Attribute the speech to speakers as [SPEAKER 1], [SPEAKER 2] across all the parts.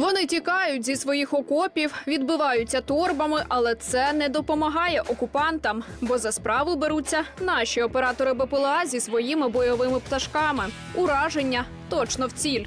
[SPEAKER 1] Вони тікають зі своїх окопів, відбиваються торбами, але це не допомагає окупантам, бо за справу беруться наші оператори БПЛА зі своїми бойовими пташками. Ураження точно в ціль.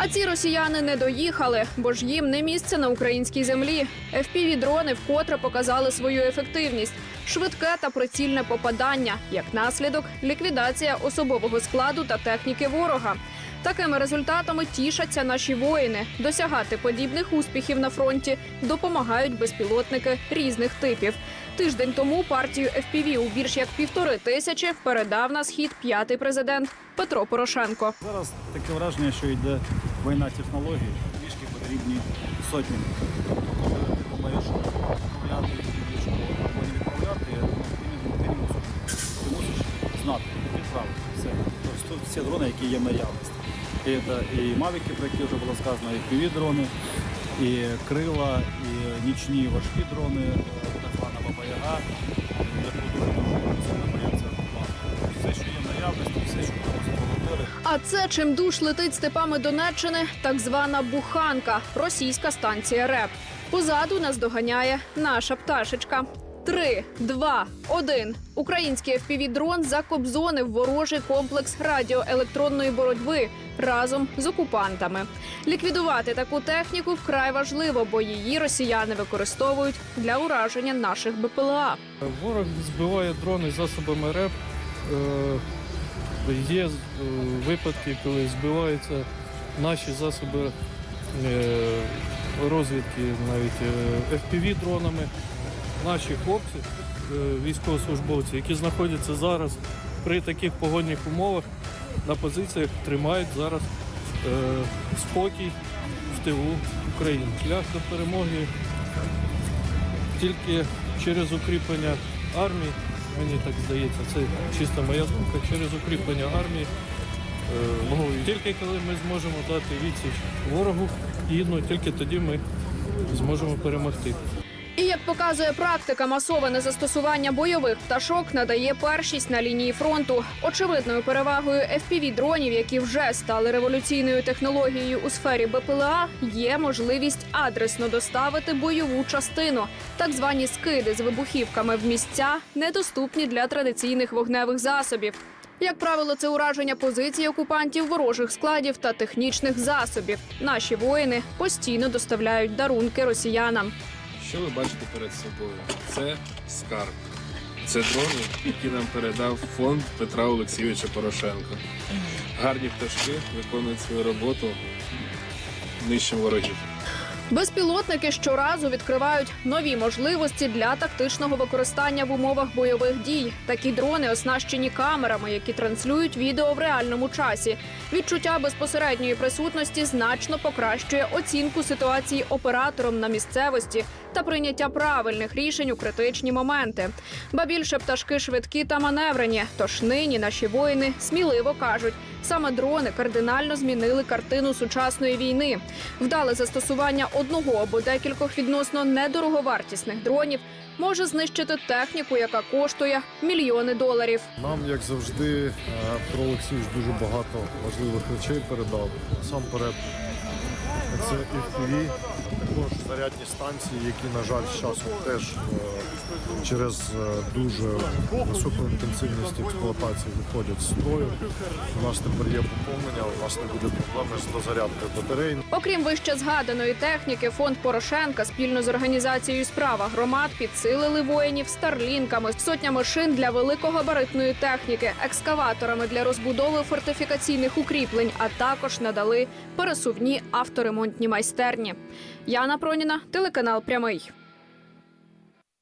[SPEAKER 1] А ці росіяни не доїхали, бо ж їм не місце на українській землі. fpv дрони вкотре показали свою ефективність, швидке та прицільне попадання, як наслідок ліквідація особового складу та техніки ворога. Такими результатами тішаться наші воїни. Досягати подібних успіхів на фронті допомагають безпілотники різних типів. Тиждень тому партію FPV у більш як півтори тисячі передав на схід п'ятий президент Петро Порошенко.
[SPEAKER 2] Зараз таке враження, що йде війна технологій. Вішки потрібні сотні. Тобто, коли думаєш відправляти вішку або не відправляти, ти, не, ти мусиш. Ти мусиш знати, відправити. Все. Тобто тут всі дрони, які є наявності. І це і мавіки, про які вже було сказано, і піві дрони, і крила, і нічні важкі дрони, е, так звана баба
[SPEAKER 1] А це чим душ летить степами Донеччини, так звана буханка, російська станція РЕП. Позаду нас доганяє наша пташечка. Три, два, один. Український FPV-дрон закобзонив ворожий комплекс радіоелектронної боротьби разом з окупантами. Ліквідувати таку техніку вкрай важливо, бо її росіяни використовують для ураження наших БПЛА.
[SPEAKER 3] Ворог збиває дрони засобами РЕП. Е, Є е, випадки, коли збиваються наші засоби е, розвідки, навіть е, FPV-дронами. Наші хлопці, військовослужбовці, які знаходяться зараз при таких погодних умовах на позиціях, тримають зараз спокій в тилу України. Шлях до перемоги тільки через укріплення армії, мені так здається, це чисто моя думка, через укріплення армії. е, Тільки коли ми зможемо дати відсіч ворогу, ну, тільки тоді ми зможемо перемогти.
[SPEAKER 1] Показує практика, масоване застосування бойових пташок надає першість на лінії фронту. Очевидною перевагою fpv дронів, які вже стали революційною технологією у сфері БПЛА, є можливість адресно доставити бойову частину, так звані скиди з вибухівками в місця, недоступні для традиційних вогневих засобів. Як правило, це ураження позицій окупантів, ворожих складів та технічних засобів. Наші воїни постійно доставляють дарунки росіянам.
[SPEAKER 4] Що ви бачите перед собою? Це скарб. Це дрони, які нам передав фонд Петра Олексійовича Порошенка. Гарні пташки виконують свою роботу нижчим ворогів.
[SPEAKER 1] Безпілотники щоразу відкривають нові можливості для тактичного використання в умовах бойових дій. Такі дрони оснащені камерами, які транслюють відео в реальному часі. Відчуття безпосередньої присутності значно покращує оцінку ситуації оператором на місцевості та прийняття правильних рішень у критичні моменти. Ба більше пташки швидкі та маневрені. Тож нині наші воїни сміливо кажуть, саме дрони кардинально змінили картину сучасної війни. Вдале застосування одного або декількох відносно недороговартісних дронів може знищити техніку, яка коштує мільйони доларів.
[SPEAKER 5] Нам, як завжди, про Петро Олексійович дуже багато важливих речей передав. Насамперед, це FPV, також зарядні станції, які, на жаль, з часом теж е, через е, дуже високу інтенсивність експлуатації виходять з строю. У нас тепер є поповнення, у нас не буде проблеми з дозарядкою батарей.
[SPEAKER 1] Окрім вище згаданої техніки, фонд Порошенка спільно з організацією справа громад підсилили воїнів старлінками, сотнями шин для великогабаритної техніки, екскаваторами для розбудови фортифікаційних укріплень, а також надали пересувні авторемонтні майстерні. Яна Проніна, телеканал Прямий.